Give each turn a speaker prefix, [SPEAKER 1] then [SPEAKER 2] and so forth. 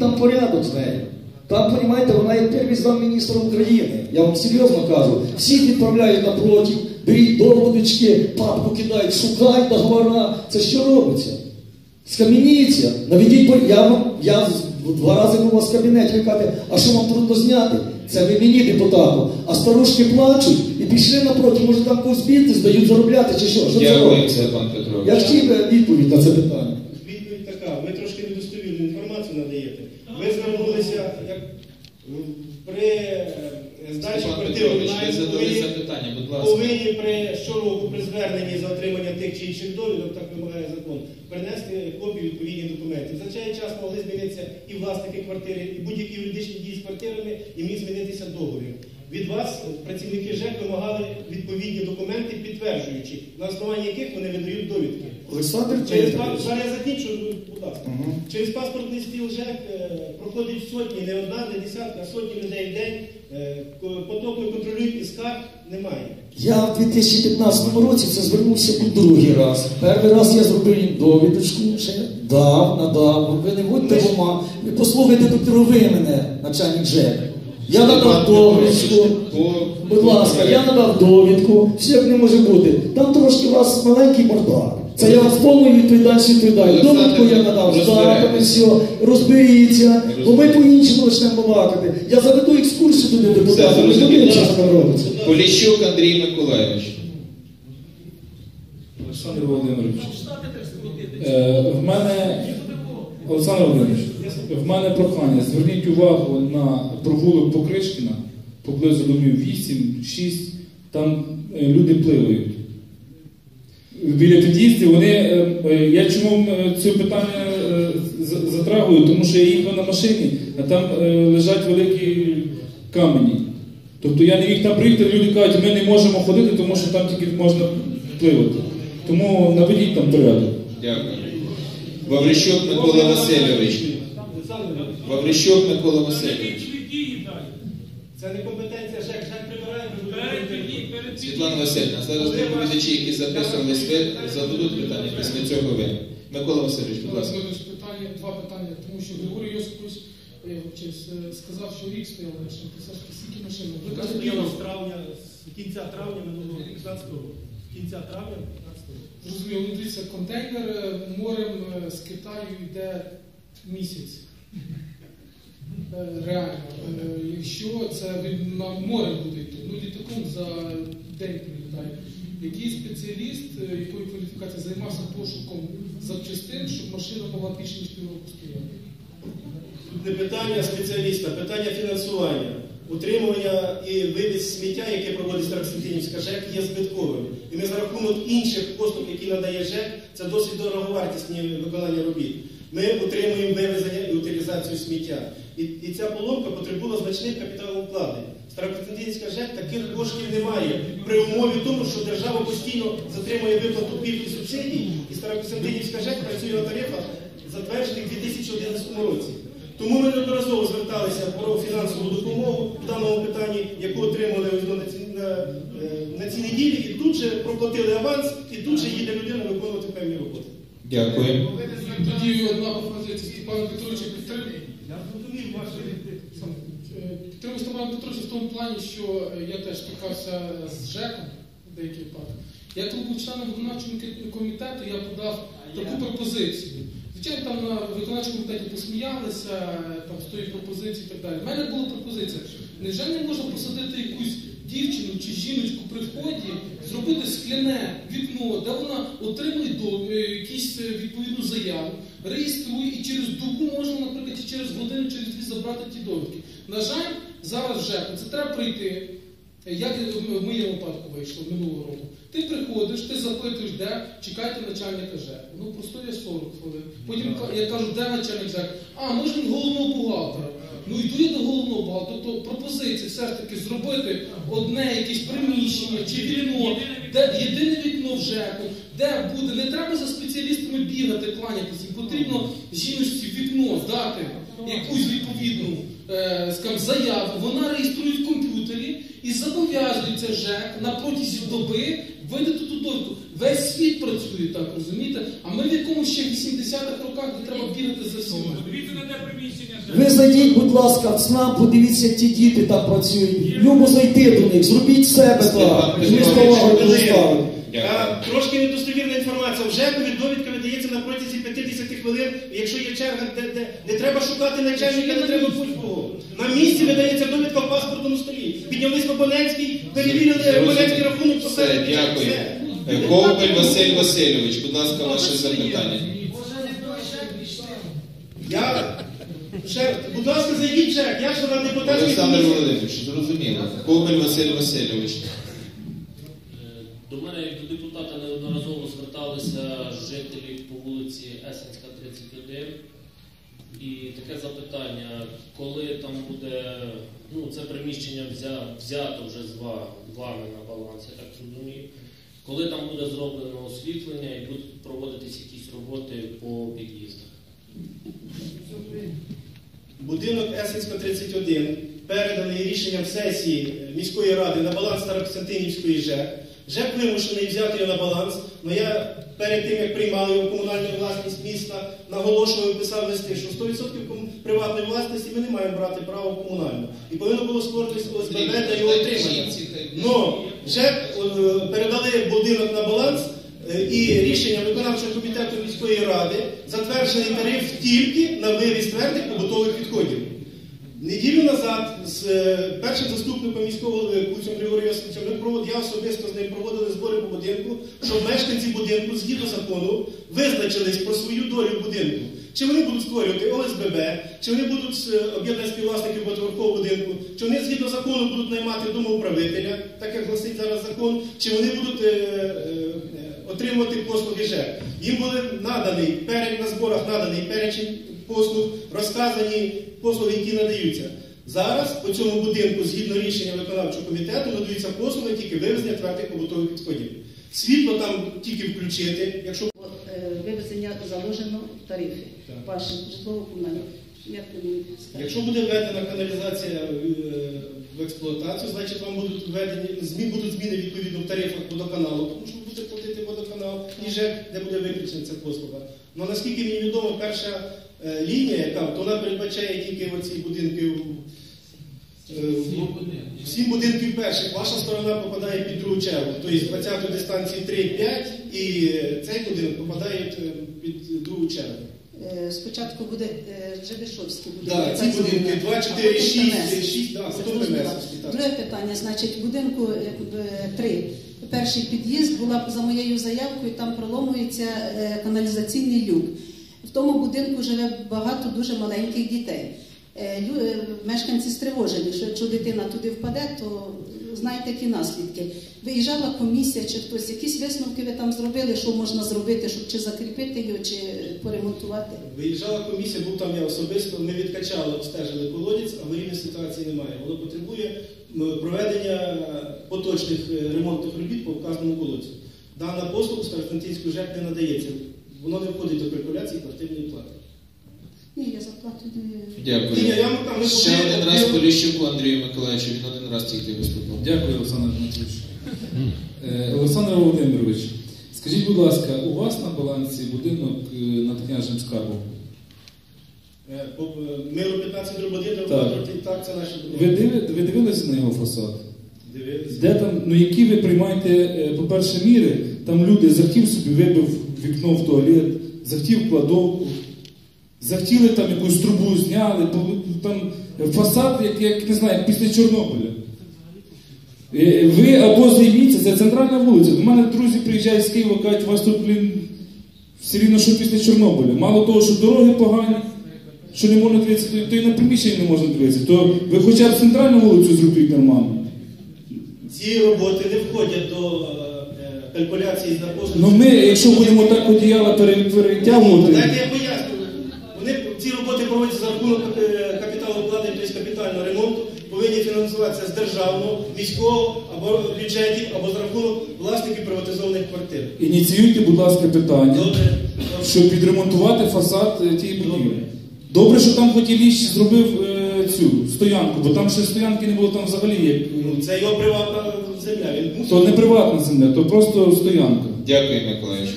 [SPEAKER 1] Там порядок з нею. Там, розумієте, вона є первий замміністра України. Я вам серйозно кажу. Всіх відправляють напротив, беріть доводочки, папку кидають, шукають договора. Це що робиться? Скам'яніться, наведіть я вам, я два рази був у вас в кабінеті, кажете, а що вам трудно зняти? Це ви мені, депутату. А старушки плачуть і пішли напроти, може там когось бізнес дають заробляти чи що? Що це робиться?
[SPEAKER 2] пан Петрович.
[SPEAKER 1] Я хотів би відповідь на це питання.
[SPEAKER 3] Відповідь така, ви трошки недостовірну інформацію надаєте. Ви звернулися як м, при здачі квартири повинні- при щороку при зверненні за отримання тих чи інших довідок, так вимагає закон, принести копію відповідних документів. За цей час могли змінитися і власники квартири, і будь-які юридичні дії з квартирами, і міг змінитися договір. Від вас працівники ЖЕК вимагали відповідні документи, підтверджуючи, на основанні яких вони видають довідки.
[SPEAKER 1] Олександр
[SPEAKER 3] Через
[SPEAKER 1] Дмитрович.
[SPEAKER 3] пас- зараз я закінчу, будь ласка.
[SPEAKER 1] Мгм.
[SPEAKER 3] Через паспортний стіл ЖЕК е, проходить сотні, не одна, не десятка, а сотні людей в день. Е, ко- Потоки контролюють і скарг немає.
[SPEAKER 1] Я в 2015 році це звернувся у другий раз. Перший раз я зробив їм довідочку, ще дав, надав. Ви не будьте в. Ви послухайте доктор, ви мене, начальник ЖЕК. Я надав довідку. Будь ласка, я надав довідку, все як не може бути. Там трошки у вас маленький бардак. Це я вас повною відповідальністю відповідаю. Довідку я надав, здати, все, розберіться, бо ми по-іншому почнемо балакати. Я заведу екскурсію туди ви
[SPEAKER 2] зрозуміло.
[SPEAKER 1] розумієте, що робиться.
[SPEAKER 2] Поліщук Андрій Миколаївич.
[SPEAKER 4] Олександр Володимирович, е, в мене Олександр Володимирович, в мене прохання. Зверніть увагу на провулок Покришкіна, поблизу домів 8, 6, там е, люди пливають. Біля під'їздів вони. е, е, Я чому е, це питання затрагую, тому що я їхав на машині, а там лежать великі камені. Тобто я не міг там приїхати, люди кажуть, ми не можемо ходити, тому що там тільки можна пливати. Тому наведіть там порядок.
[SPEAKER 2] Дякую. Ваврищук Микола Васильович. Ваврищук Микола Васильович.
[SPEAKER 3] Це не компетенція ЖЕК, ЖЕК прибирає.
[SPEAKER 2] Світлана Васильівна, зараз доповідачі, які записувались, ви зададуть питання після цього ви. Микола Васильович, будь ласка.
[SPEAKER 5] Питання, два питання, тому що Григорій Йосипович е, е, сказав, що рік стояв на машинці. Все скільки машин? Ви кажете,
[SPEAKER 3] з травня, з кінця травня минулого 15 року. З кінця травня 15 року.
[SPEAKER 5] Зрозуміло, ну дивіться, контейнер е, морем з Китаю йде місяць. Реально. Якщо це на море буде йти, ну літаком за день прилітає. Який спеціаліст, е, якої кваліфікації займався пошуком запчастин, щоб машина могла більше ніж півроку стояти?
[SPEAKER 3] Тут не питання спеціаліста, питання фінансування. Утримування і вивіз сміття, яке проводить Старокостянтинівська ЖЕК, є збитковим. І ми за рахунок інших послуг, які надає ЖЕК, це досить дороговартісні виконання робіт. Ми утримуємо вивезення і утилізацію сміття. І, і ця поломка потребувала значних капіталовкладень. Старокостянтинівська ЖЕК таких коштів немає при умові тому, що держава постійно затримує виплату пільг і субсидій, і Старокостянтинівська ЖЕК працює на тарифах, затверджених у 2011 році. Тому ми неодноразово зверталися про фінансову допомогу в даному питанні, яку отримали на, ці- на, е, на цій неділі, і тут же проплатили аванс, і тут же їде людина виконувати певні роботи.
[SPEAKER 2] Дякую.
[SPEAKER 5] Тоді одна пропозиція Степана Петровича підтримує.
[SPEAKER 3] Я зрозумів ваші
[SPEAKER 5] Сам, е, Підтримую Степана Петровича в тому плані, що я теж стикався з ЖЕКом в деякі випадки. Я коли був членом виконавчого комітету, я подав таку пропозицію. Звичайно, там на виконавчому комітеті посміялися там, з тої пропозиції і так далі. У мене була пропозиція. Невже не можна посадити якусь дівчину чи жіночку при вході, зробити скляне вікно, де вона отримує до, е, якісь е, відповідну заяву, реєструє і через добу можна, наприклад, і через годину, через дві забрати ті довідки. На жаль, зараз вже це треба прийти. Як в моєму випадку вийшло минулого року. Ти приходиш, ти запитуєш, де чекайте начальника ЖЕК. Ну простоє 40 хвилин. Потім я кажу, де начальник ЖЕК? А, може він головного бухгалтера. Ну йду я до головного бухгалтера. Тобто пропозиція все ж таки зробити одне якесь приміщення чи вікно, де єдине вікно в ЖЕКу, де буде, не треба за спеціалістами бігати, кланятися, потрібно жіночці вікно здати якусь відповідну е, скажімо, заяву, вона реєструє в комп'ютері і зобов'язується ЖЕК на протязі доби видати ту довідку. Весь світ працює так, розумієте? А ми в якомусь ще 80-х роках, де треба бігати за всіма.
[SPEAKER 1] Ви зайдіть, будь ласка, в ЦНАП, подивіться, як ті діти так працюють. Любо зайти до них, зробіть себе так. Ми з повагою
[SPEAKER 2] Петрович,
[SPEAKER 3] трошки недостовірна інформація. Вже довідка видається на протязі 50 хвилин. Якщо є черга, де, де не треба шукати начальника, не треба будь-кого. На місці видається довідка в паспортному столі. Піднялись Бабанецький, перевірили Бабанецький рахунок,
[SPEAKER 2] Все,
[SPEAKER 3] поставили.
[SPEAKER 2] дякую.
[SPEAKER 3] Все.
[SPEAKER 2] Ковбель Василь Васильович, будь ласка, ваше запитання.
[SPEAKER 3] Я ще, будь ласка, зайдіть ще. Я ж на депутатській
[SPEAKER 2] Олександр. Володимирович, зрозуміло. Ковбель Василь Васильович.
[SPEAKER 6] До мене як до депутата неодноразово зверталися жителі по вулиці Есенська, 31. І таке запитання, коли там буде, ну це приміщення взя- взято вже з вами на баланс, я так розумію. Коли там буде зроблено освітлення і будуть проводитись якісь роботи по під'їздах.
[SPEAKER 3] Будинок Есенська 31 переданий рішенням сесії міської ради на баланс Старокостянтинівської ЖЕК. ЖЕК вимушений взяти його на баланс, але я перед тим, як приймав його комунальну власність міста, наголошував і писав листи, що 100% приватної власності ми не маємо брати право в комунальну. І повинно було створитись ОСББ для його отримання. Но ЖЕК е, передали будинок на баланс е, і рішення виконавчого комітету міської ради затверджений тариф тільки на вивіз твердих побутових відходів. Неділю назад з е, першим заступником міського голови Куцем Григорієм Йосифовичем я особисто з ним проводили збори по будинку, щоб мешканці будинку згідно закону визначились про свою долю будинку. Чи вони будуть створювати ОСББ, чи вони будуть е, об'єднання співвласників багатоповерхового будинку, чи вони згідно закону будуть наймати домоуправителя, так як гласить зараз закон, чи вони будуть е, е, е, отримувати послуги ЖЕК. Їм були наданий перелік на зборах наданий перечень послуг, розказані послуги, які надаються. Зараз по цьому будинку, згідно рішення виконавчого комітету, надаються послуги тільки вивезення твердих побутових відходів. Світло там тільки включити, якщо
[SPEAKER 7] е, вивезення заложено в тарифі вашим житлово-комунальним. Ви?
[SPEAKER 3] Якщо буде введена каналізація е, в експлуатацію, значить вам будуть введені змі будуть зміни відповідно в тарифах водоканалу, тому що буде платити водоканал і ЖЕК, де буде виключена ця послуга. Ну наскільки мені відомо, перша лінія, яка то вона передбачає тільки оці будинки. е, в- Всі будинки перших, ваша сторона попадає під другу чергу. Тобто з 20 дистанції 3-5 і е, цей будинок попадає е, під другу чергу.
[SPEAKER 7] Е, Спочатку буде е, Жебешовський будинок.
[SPEAKER 3] Да, ці будинки 2, 4, 6, 6, да, потім
[SPEAKER 7] Зрозуміла.
[SPEAKER 3] Тенесовський, так.
[SPEAKER 7] Друге питання, значить, в будинку якби, три. Перший під'їзд була за моєю заявкою, там проломується е, каналізаційний люк. Тому будинку живе багато дуже маленьких дітей. Е, е, Мешканці стривожені, що якщо дитина туди впаде, то знаєте, які наслідки. Виїжджала комісія чи хтось, якісь висновки ви там зробили, що можна зробити, щоб чи закріпити його, чи поремонтувати.
[SPEAKER 3] Виїжджала комісія, був там я особисто, ми відкачали, обстежили колодязь, аварійної ситуації немає. Воно потребує проведення поточних е, ремонтних робіт по вказаному колодцю. Дана послуга Старостантинської ЖЕК не надається. Воно не входить до калькуляції квартирної плати.
[SPEAKER 7] Ні, я зарплату не
[SPEAKER 2] Дякую.
[SPEAKER 3] Ні, я вам там не
[SPEAKER 2] Ще один раз Поліщуку Андрію Миколаївичу, він один раз тільки виступав.
[SPEAKER 4] Дякую, Олександр Дмитрович. Е, Олександр Володимирович, скажіть, будь ласка, у вас на балансі будинок е, над княжим скарбом?
[SPEAKER 3] Е, по- е, Миру 15 дроб 1, дроб
[SPEAKER 4] Так.
[SPEAKER 3] 2, так, це наші
[SPEAKER 4] Ви, диви, ви дивилися на його фасад?
[SPEAKER 3] Дивилися.
[SPEAKER 4] Де там, ну які ви приймаєте, е, по-перше, міри, там люди захотів собі вибив вікно в туалет, захотів кладовку, захотіли там якусь трубу зняли, там фасад, як, як не знаю, після Чорнобиля. Е, Ви або займіться, це центральна вулиця. До мене друзі приїжджають з Києва, кажуть, у вас тут, блін, все рівно, що після Чорнобиля. Мало того, що дороги погані, що не можна дивитися, то, то і на приміщення не можна дивитися. То ви хоча б центральну вулицю зробіть нормально.
[SPEAKER 3] Ці роботи не входять до е, калькуляції за послуги.
[SPEAKER 4] Ну ми, якщо будемо так одіяла пере-
[SPEAKER 3] Ні,
[SPEAKER 4] перетягувати,
[SPEAKER 3] я поясню. Вони ці роботи проводяться за рахунок е, капіталу вкладень, тобто капітального ремонту, повинні фінансуватися з державного, міського або бюджетів, або за рахунок власників приватизованих квартир.
[SPEAKER 4] ініціюйте, будь ласка, питання,
[SPEAKER 3] Добре,
[SPEAKER 4] щоб підремонтувати фасад е, тієї будівлі. Добре, що там хоч зробив е, цю стоянку, бо там ще стоянки не було там взагалі як.
[SPEAKER 3] Ну, Це його приватна земля. Він мусить
[SPEAKER 4] То не приватна земля, то просто стоянка.
[SPEAKER 2] Дякую, Миколаївич.